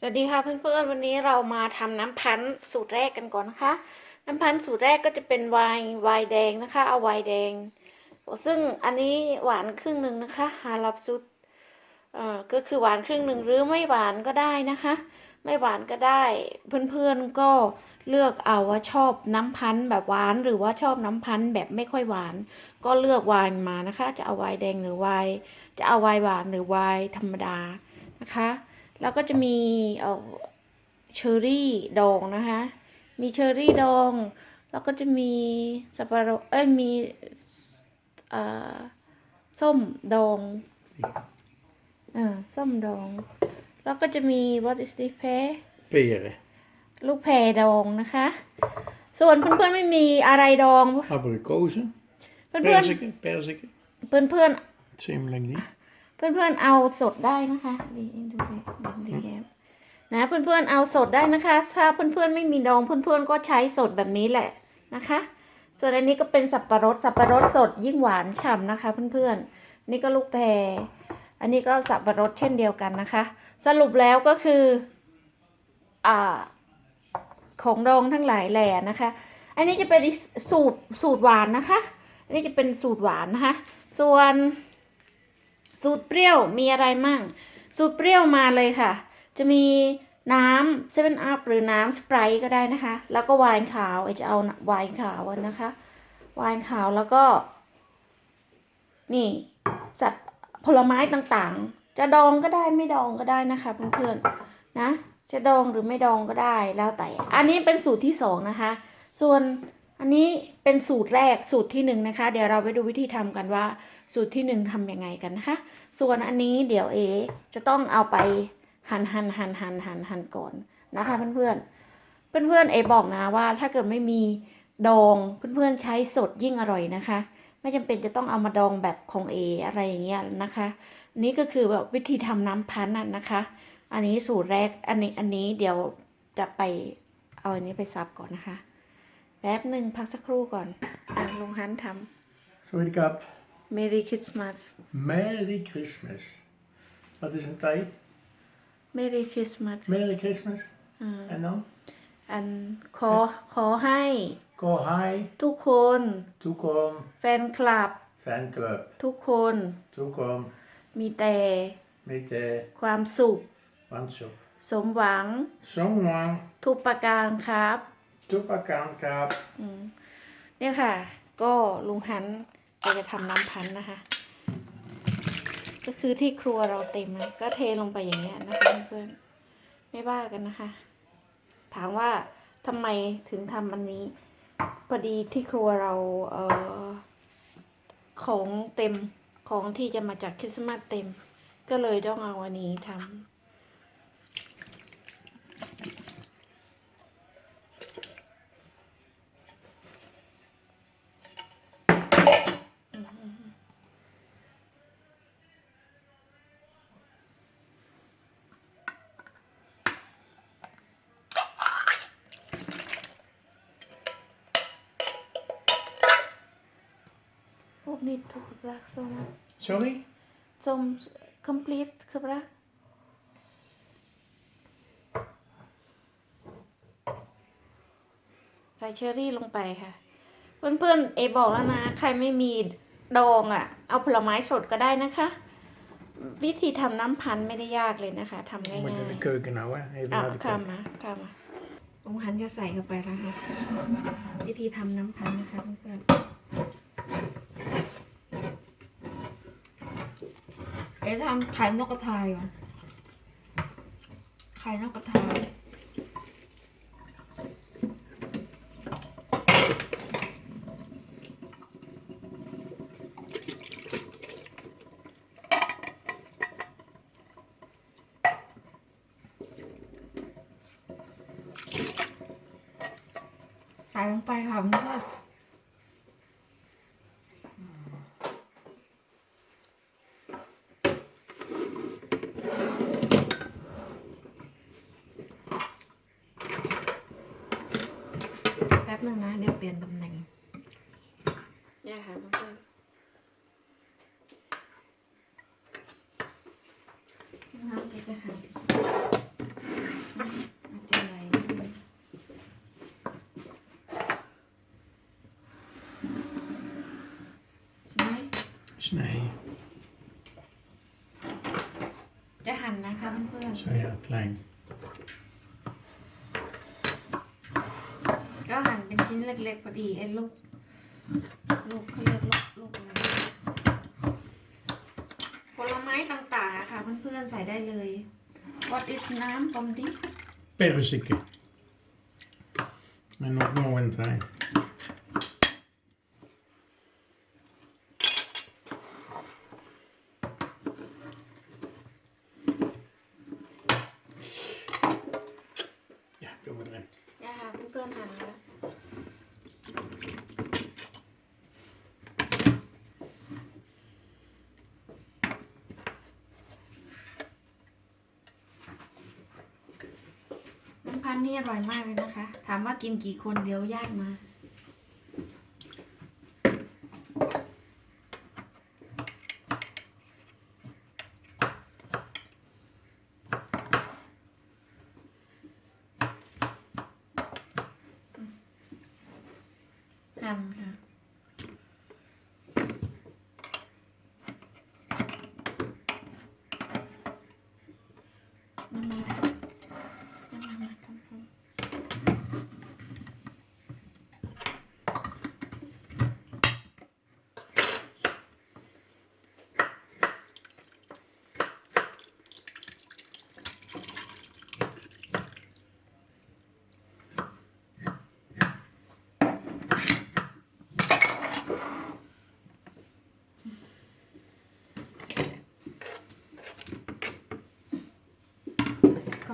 สวัสดีค่ะเพื่อนๆวันนี้เรามาทำน้ำพันธุ์สูตรแรกกันก่อนนะคะ น้ำพันธุ์สูตรแรกก็จะเป็นไวน์ไวน์แดงนะคะเอาไวน์แดง ซึ่งอันนี้หวานครึ่งหนึ่งนะคะฮาลับซุดเอ่อก็คือหวานครึ่งหนึ่งหรือไม่หวานก็ได้นะคะ ไม่หวานก็ได้เพื่อนๆก็เลือกเอาว่าชอบน้ำพันธุ์แบบหวานหรือว่าชอบน้ำพันธุ์แบบไม่ค่อยหวาน ก็เลือกไวน์มานะคะ จะเอาไวน์แดงหรือไวน์จะเอาไวน์หวานหรือไวน์ธรรมดานะคะ แล้วก็จะมีเอ่อเชอร์รี่ดองนะคะ มีเชอร์รี่ดอง แล้วก็จะมีสับปะรดเอ้ยมีเอ่อส้มดองเออส้มดอง แล้วก็จะมี what is this pear Peren, ลูกแพรดองนะคะ ส่วนเพื่อนๆไม่มีอะไรดอง abrikozen, เพื่อน perziken, perziken. ๆเพื่อนๆ Simmeling niet. เพื่อนๆเอาสดได้นะคะดีดูดิดีดีแอบนะเพื่อนๆเอาสดได้นะคะ ถ้าเพื่อนๆไม่มีดองเพื่อนๆก็ใช้สดแบบนี้แหละนะคะ ส่วนอันนี้ก็เป็นสับปะรดสับปะรดสดยิ่งหวานฉ่ำนะคะเพื่อนๆนี่ก็ลูกแพรอันนี้ก็สับปะรดเช่นเดียวกันนะคะ สรุปแล้วก็คืออ่าของดองทั้งหลายแหล่นะคะ อันนี้จะเป็นสูตรสูตรหวานนะคะ อันนี้จะเป็นสูตรหวานนะคะ ส่วน สูตรเปรี้ยวมีอะไรมั่ง สูตรเปรี้ยวมาเลยค่ะ จะมีน้ำเซเว่นอัพหรือน้ำสไปร์ก็ได้นะคะ แล้วก็ไวน์ขาวไอจะเอาไวน์ขาวนะคะไวน์ขาวแล้วก็ นี่สัตว์ผลไม้ต่างๆ จะดองก็ได้ไม่ดองก็ได้นะคะเพื่อนๆนะจะดองหรือไม่ดองก็ได้แล้วแต่ อันนี้เป็นสูตรที่สองนะคะ ส่วนอันนี้เป็นสูตรแรกสูตรที่หนึ่งนะคะ เดี๋ยวเราไปดูวิธีทำกันว่า สูตรที่หนึ่งทำยังไงกันนะคะ ส่วนอันนี้เดี๋ยวเอจะต้องเอาไปหั่นหั่นหั่นหั่นหั่นหั่นก่อนนะคะเพื่อนเพื่อนเพื่อนเพื่อนๆเอบอกนะว่า ถ้าเกิดไม่มีดองเพื่อนๆใช้สดยิ่งอร่อยนะคะ ไม่จำเป็นจะต้องเอามาดองแบบของเออะไรอย่างเงี้ยนะคะอันนี่ก็คือแบบวิธีทำน้ำพันธุ์น่ะนะคะ อันนี้สูตรแรกอันนี้อันนี้เดี๋ยวจะไปเอาอันนี้ไปซับก่อนนะคะ แป๊บหนึ่งพักสักครู่ก่อนอะลุงฮันท Sorry, kap. ำ Merry Christmas Merry Christmas. Wat is een thee? Merry Christmas Merry Christmas. อ่า En dan? อันขอขอให้ Go hi, ทุกคน toekom, แฟนคลับ fanclub, ทุกคน toekom, มีแต่ met de ความสุข wandsoep. สมหวัง Zomerlang, ทุกประการครับ toepakaan kap. เนี่ยค่ะ ก็ลุงฮัน แกจะทำน้ำพันนะคะ ก็คือที่ครัวเราเต็มนะก็เทลงไปอย่างเงี้ยนะคะเพื่อนไม่ว่ากันนะคะ ถามว่าทำไมถึงทำอันนี้ พอดีที่ครัวเราเออของเต็มของที่จะมาจากคริสต์มาสเต็ม ก็เลยต้องเอาอันนี้ทำ พวกนี้ถูกรักสมัค Sorry? จม complete คือรักใส่เชอรี่ลงไปค่ะ เพื่อนๆเอบอกแล้วนะ ใครไม่มีดองอะ่ะ เอาผลไม้สดก็ได้นะคะ วิธีทำน้ำพันธุ์ไม่ได้ยากเลยนะคะทำง่า We ย moeten de keuken nou, hè? Even ๆอะ naar de ข้าม keuken. มาข้ามมาลุงหันจะใส่เข้าไปแล้วค่ะ วิธีทำน้ำพันธุ์นะคะเพื่อนๆ ไปทำไข่นกกระทาก่อนไข่นกกระทา นึงนะ เดี๋ยวเปลี่ยนตำแหน่งเนี่ยค่ะเพื่อนน้ำก็จะหายอาจจะไหลใช่ไหมใช่จะหั่นนะคะเพื่อนใช่ครับแหล่ง ชิ้นเล็กๆพอดีไอ้ลูกลูกเขาเรียกลูกลูกอะไรผลไม้ต่างๆอะค่ะเพื่อนๆใส่ได้เลย What is น้ำปอมดิ Perzike. En nog nog een trein. Ja, doe maar erin. อย่าค่ะเพื่อนๆหั่นแล้วน้ำ พันธุ์นี่อร่อยมากเลยนะคะ ถามว่ากินกี่คนเดี๋ยวยากมา หั่นค่ะ มามามามามาทำทำ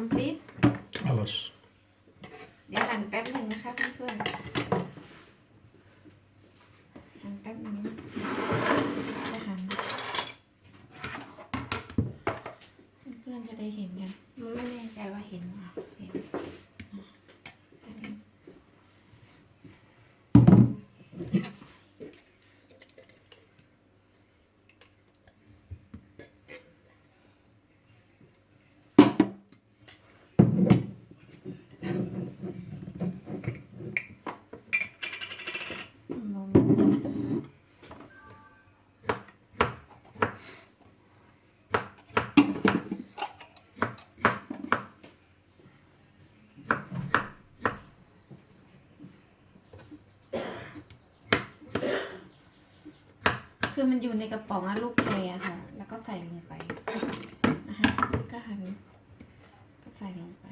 คอมพลีท Alles. เดี๋ยวหั่นแป๊บหนึ่งนะคะเพื่อนๆหั่นแป๊บหนึ่งนะจะหั่นเพื่อนๆจะได้เห็นกันมันไม่แน่ใจว่าเห็นหรือเปล่าเห็นอะอันนี้มอง คือมันอยู่ในกระป๋องอะลูกแพรอะค่ะ แล้วก็ใส่ลงไปนะคะก็หั่นก็ใส่ลงไป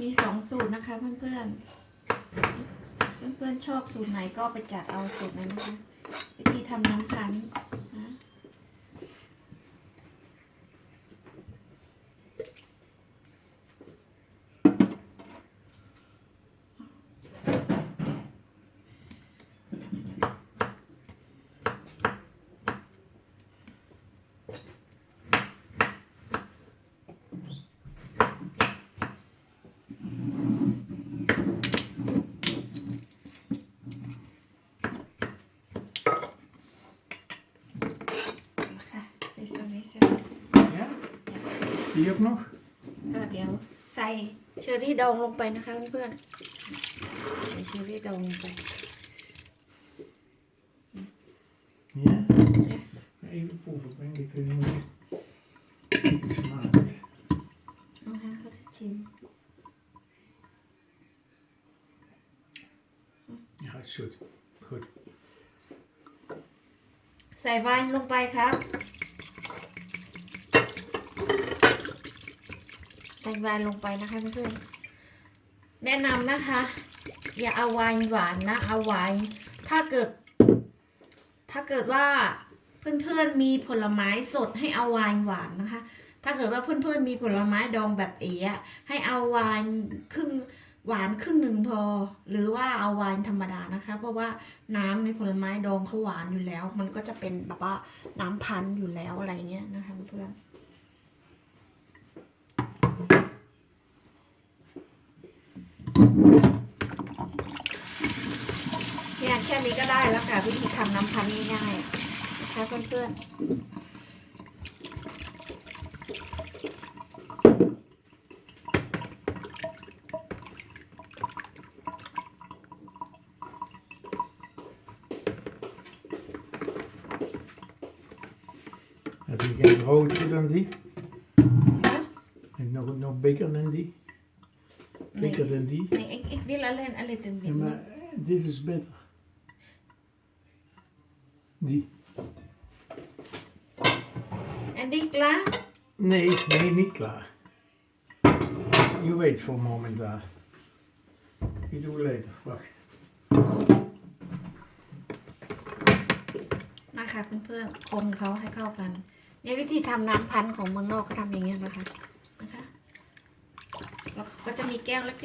มีสองสูตรนะคะเพื่อนๆ เพื่อนๆชอบสูตรไหนก็ไปจัดเอาสูตรนั้นนะคะ ทำน้ำพันธ์นะ ค่ะในส่วนนี้เสร็จ Ja? Die ook nog? ก็เดี๋ยวใส่เชอร์รี่ดองลงไปนะคะเพื่อนๆใส่เชอร์รี่ดองลงไป Ja? Even proeven, ik denk ik weet niet hoe het smaakt. นะคะเขาจะชิม Ja, het is goed. Goed. ใส่ไวน์ลงไปครับ ใส่วน์ลงไปนะคะเพื่อนๆแนะนำนะคะ อย่าเอาไวน์หวานนะเอาไวน์ถ้าเกิด ถ้าเกิดว่าเพื่อนๆมีผลไม้สดให้เอาไวน์หวานนะคะ ถ้าเกิดว่าเพื่อนๆมีผลไม้ดองแบบเอ๋อะให้เอาไวน์ครึ่งหวานครึ่งหนึ่งพอ หรือว่าเอาไวน์ธรรมดานะคะ เพราะว่าน้ำในผลไม้ดองเขาหวานอยู่แล้ว มันก็จะเป็นแบบว่าน้ำพันอยู่แล้วอะไรเงี้ยนะคะเพื่อน เนี่ยแค่นี้ก็ได้แล้วค่ะ วิธีทำน้ำพันง่ายๆนะคะเพื่อนๆ Heb je geen groter dan die? นะ En nog, nog bigger dan die? Bigger than die? Nee, ik, ik wil alleen een little bit. Ja, maar this is better. Die. En die klaar? Nee, nee, niet klaar. You wait for a moment daar. You do later. Wacht. มาค่ะเพื่อนๆ คนเขาให้เข้ากันเนี่ยวิธีทำน้ำพันธุ์ของเมืองนอกก็ทำอย่างเงี้ยนะคะ นะคะ แล้ว ก็จะมีแก้วเล็กๆ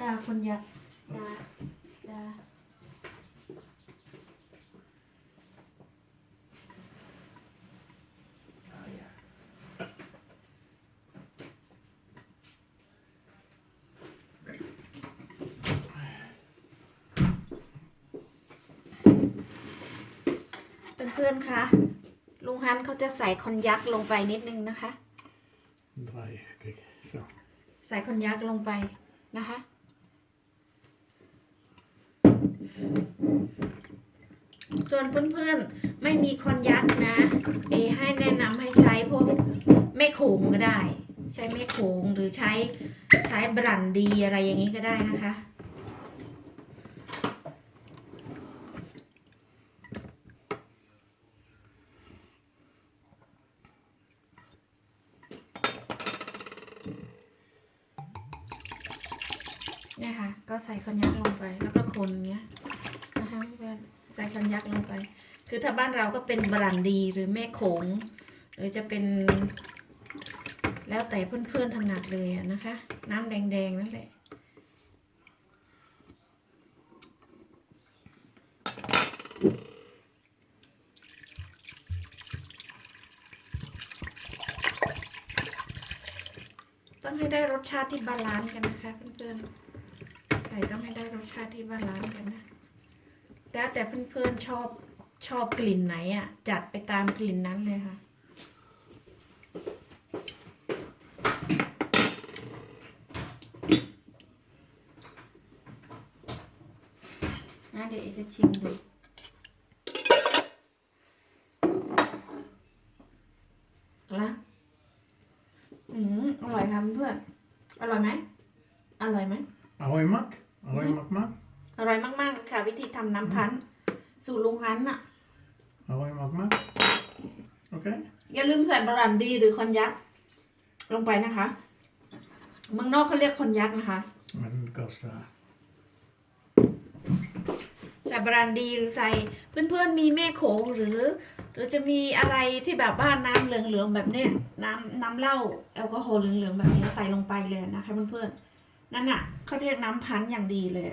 ดาคนยักดาดาเพื่อนๆคะ ลุงฮันเขาจะใส่คอนยักลงไปนิดนึงนะคะ Draaien. Kijk, zo. ใส่คอนยักลงไปนะคะ ส่วนเพื่อนๆไม่มีคอนยักนะ เอให้แนะนำให้ใช้พวกแม่โขงก็ได้ ใช้แม่โขงหรือใช้ใช้บรันดีอะไรอย่างนี้ก็ได้นะคะ เนี่ยค่ะ ก็ใส่คอนยักลงไป แล้วก็คนเงี้ยนะคะเพื่อนใส่คอนยักลงไป คือถ้าบ้านเราก็เป็นบรันดีหรือแม่โขง หรือจะเป็น แล้วแต่เพื่อนๆถนัดเลยนะคะ น้ำแดงๆนั่นแหละต้องให้ได้รสชาติที่บาลานซ์กันนะคะเพื่อนๆ ไก่ต้องให้ได้รสชาติที่บาลานซ์กันนะ แล้วแต่เพื่อนๆชอบชอบกลิ่นไหนอะ จัดไปตามกลิ่นนั้นเลยค่ะนะเดี๋ยวเอจะชิมดูนะอืมอร่อยค่ะเพื่อนๆอร่อยไหม อร่อยไหม Ahoy mak. Ahoy mak mak. อร่อยมากๆเลยค่ะ วิธีทำน้ำพันธุ์สูตรลุงพันธุ์น่ะ Ahoy mak mak. Oké. อย่าลืมใส่บรันดีหรือคอนยักลงไปนะคะเมืองนอกเขาเรียกคอนยักนะคะ Met een kassa. ใส่บรันดีหรือใส่เพื่อนๆมีแม่โขงหรือ หรือจะมีอะไรที่แบบว่าน้ำเหลืองๆแบบเนี้ยน้ำน้ำเหล้าแอลกอฮอล์เหลืองๆแบบนี้ใส่ลงไปเลยนะคะเพื่อนๆ นั่นน่ะเขาเรียกน้ำพันธุ์อย่างดีเลย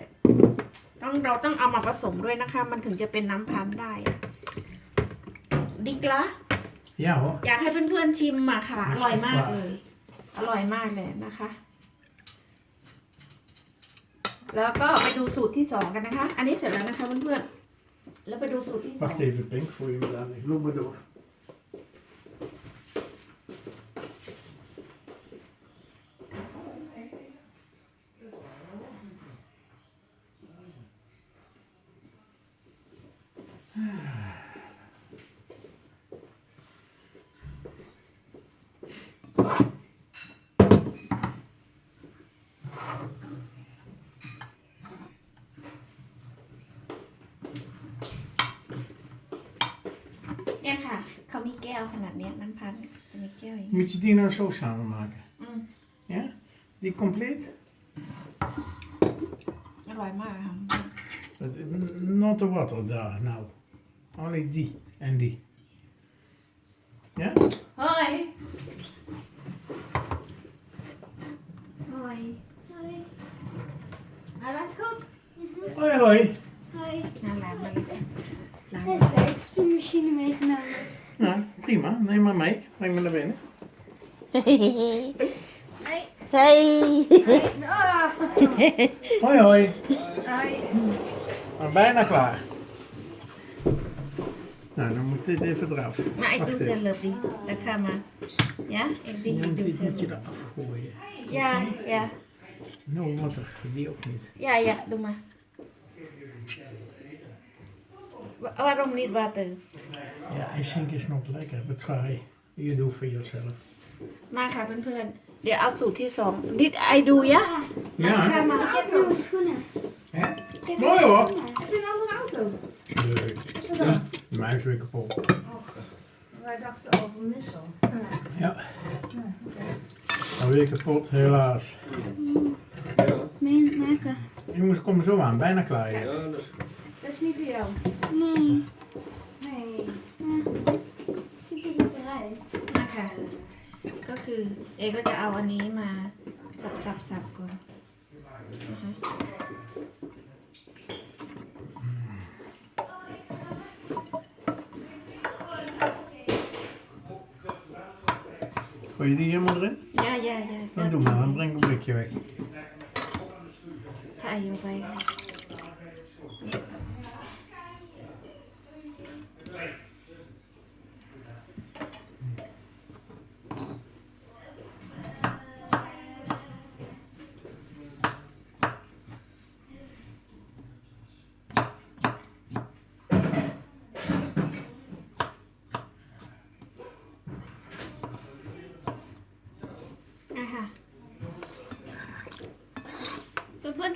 ต้องเราต้องเอามาผสมด้วยนะคะ มันถึงจะเป็นน้ำพันธุ์ได้ ดิกละ Ja hoor. อยากให้เพื่อนๆชิมอะค่ะ อร่อยมากเลย อร่อยมากเลยนะคะ แล้วก็ไปดูสูตรที่สองกันนะคะ อันนี้เสร็จแล้วนะคะเพื่อนๆแล้วไปดูสูตรที่สอง Wacht even, Pink, voor je me dadelijk. Loop maar door. Dạ เนี่ยค่ะ เขามีแก้วขนาดเนี้ยน้ำพันธุ์จะมีแก้วอย่างนี้ Moet je die nou zo samen maken? อืม Ja? Die compleet? อร่อยมากค่ะ But Not the water daar, nou. Only die en die. Ja? เฮ้ยเฮ้ย Hoi. อะไรคุก Hoi hoi. Hoi. น่ารักมากเลยร้าน Er is de spinmachine meegenomen. Nou, prima. Neem maar mee. Breng me naar binnen. Hoi. ใช่ Hoi hoi. Hoi. We zijn bijna klaar. Nou, dan moet dit even eraf. มาไอ้ดู Wacht เซ even. ลล์ดีแล้วค่ะมา ja ik die Ja, doe dit moet je zelf eraf gooien. ja ja No water, die ook niet. ja ja doe maar waarom niet water Ja, ijsink is nog lekker, but try. You do for yourself. มาค่ะเพื่อนๆ เดี๋ยวเอาสูตรที่สองดิดไอดูยะ Ja, ค่ะมา Ik heb nieuwe schoenen. hè? mooi hoor. Heb je een andere auto? Leuk. Ja, de muis weer kapot. Wij dachten over Missel. Ja. Alweer kapot, helaas. Nee, maken. Jongens, kom er zo aan, bijna klaar. Ja. Dat is Niet voor jou Nee. Nee. Ziet er lekker uit. มาค่ะก็คือเอก็จะเอาอันนี้มาสับสับสับก่อนนะคะ Gooi je die helemaal erin? ย่าย่าย่า Dan doe maar, dan breng ik een blikje weg. ถ่ายลงไปค่ะนะคะ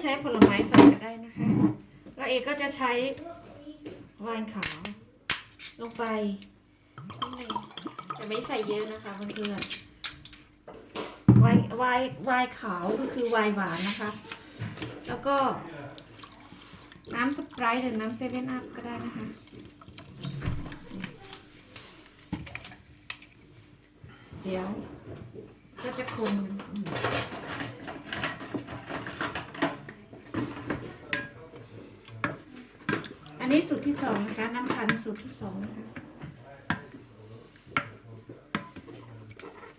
ใช้ผลไม้ใส่ก็ได้นะคะ แล้วเอก็จะใช้ไวน์ขาวลงไปนิดนึงแต่ไม่ใส่เยอะนะคะเพื่อนๆไวน์ไวน์ไวน์ขาวก็คือไวน์หวานนะคะ แล้วก็น้ำสปรท์หรือน้ำเซเว่นอัพก็ได้นะคะเดี๋ยวก็จะคนอันนี้สูตร ที่สองนะคะน้ำพันธุ์สูตรที่สองนะคะ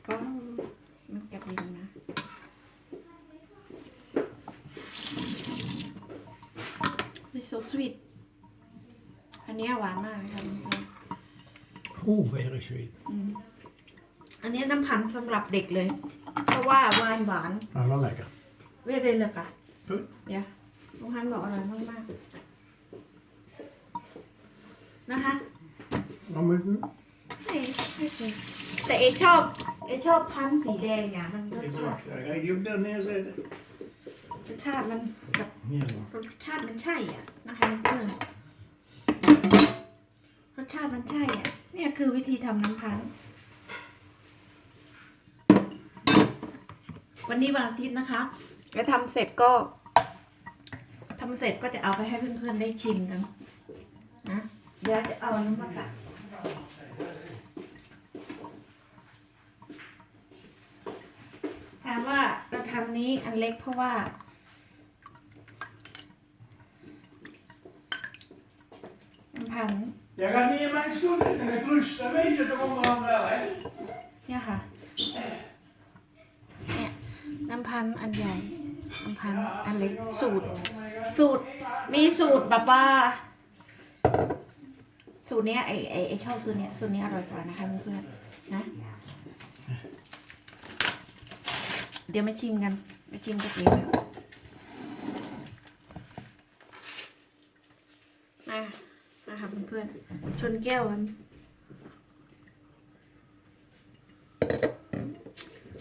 ป้องมันกระเด็นนะมีโซสวีทอันนี้หวานมากเลยค่ะทุกคน Oeh, very sweet. อันนี้น้ำพันธุ์สำหรับเด็กเลย เพราะว่าหวานหวาน Maar wel lekker. เรียกเลยเลยค่ะ Goed. เดี๋ยวลุงฮันบอกอร่อยมากมากๆ นะคะ Wat moet ik doen? ไม่ไม่เคยแต่เอชอบ เอชอบพันธุ์สีแดงเนี่ยมันรส Even ชาติ wachten. Ga je die ook daar neerzetten? รสชาติมันกับ Hier. รสชาติมันใช่อะนะคะเพื่อนรสชาติมันใช่อะ เนี่ยคือวิธีทำน้ำพันธุ์วันนี้วันอาทิตย์นะคะ แล้วทำเสร็จก็ทำเสร็จก็จะเอาไปให้เพื่อนๆได้ชิมกันนะ เดี๋ยวจะเอาน้ำมาตักถามว่าเราทำนี้อันเล็กเพราะว่าน้ำพันธุ์ Jij gaat niet in mijn stoel zitten, hè, Truus. Dat weet je toch onderhand wel, hè? เนี่ยค่ะ เนี่ยน้ำพันธุ์อันใหญ่ น้ำพันธุ์อันเล็กสูตร สูตร มีสูตรแบบว่า สูตรเนี้ยไอไอไอชอบสูตรเนี้ยสูตรเนี้ยอร่อยกว่านะคะเพื่อนๆนะ เดี๋ยวมาชิมกันมาชิมกับเองนะมานะคะเพื่อนๆชนแก้วกัน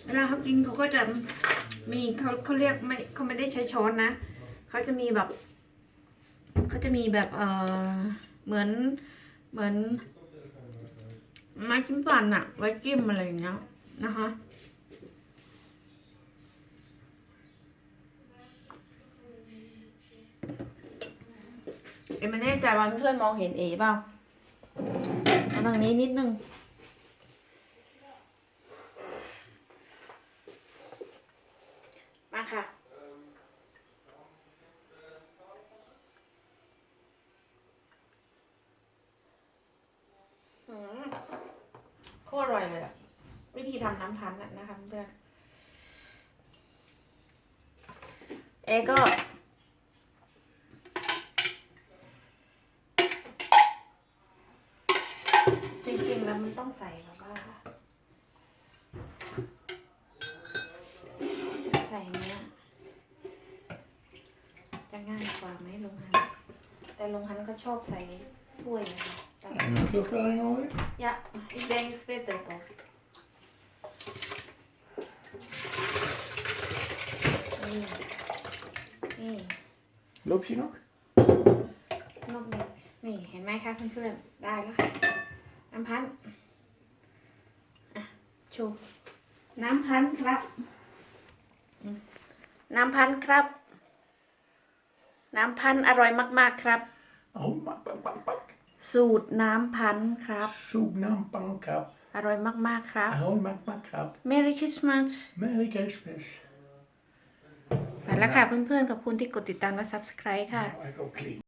เวลาเขากินเขาก็จะมีเขาเขาเรียกไม่เขาไม่ได้ใช้ช้อนนะ เขาจะมีแบบ เขาจะมีแบบเออเหมือน เหมือนไม้จิ้มฟันอะไว้จิ้มอะไรอย่างเงี้ยนะคะเอ็มไม่แน่ใจว่าเพื่อนมองเห็นเอเปล่าเอาทางนี้นิดนึงมาค่ะ อืมโคตร อร่อยเลยอะวิธีทำน้ำพันธุ์นะนะคะเพื่อนเอก็ จริงๆแล้วมันต้องใส่แบบว่าใส่เนี้ยจะง่ายกว่าไหมลุงฮัน แต่ลุงฮันก็ชอบใส่ถ้วยนะคะ แต่ En een verklaring alweer? Ja, ik denk beter toch. Nee. Nee. Loopt je nog? นกนี่นี่เห็นไหมคะเพื่อนๆ ได้แล้วค่ะ น้ำพันธุ์อะชูน้ำพันธุ์ครับอืมน้ำพันธุ์ครับ น้ำพันธุ์อร่อยมาก ๆ ครับ Oh, pak, pak, pak, pak. สูตรน้ำพันธุ์ครับ Soep nam pankrab. อร่อยมาก ๆ ครับ Ahoy, mak, mak, krab. Merry Christmas Merry Christmas. ไปแล้วค่ะเพื่อนๆขอบคุณที่กดติดตามและ Subscribe ค่ะ Nou, ik ook clean.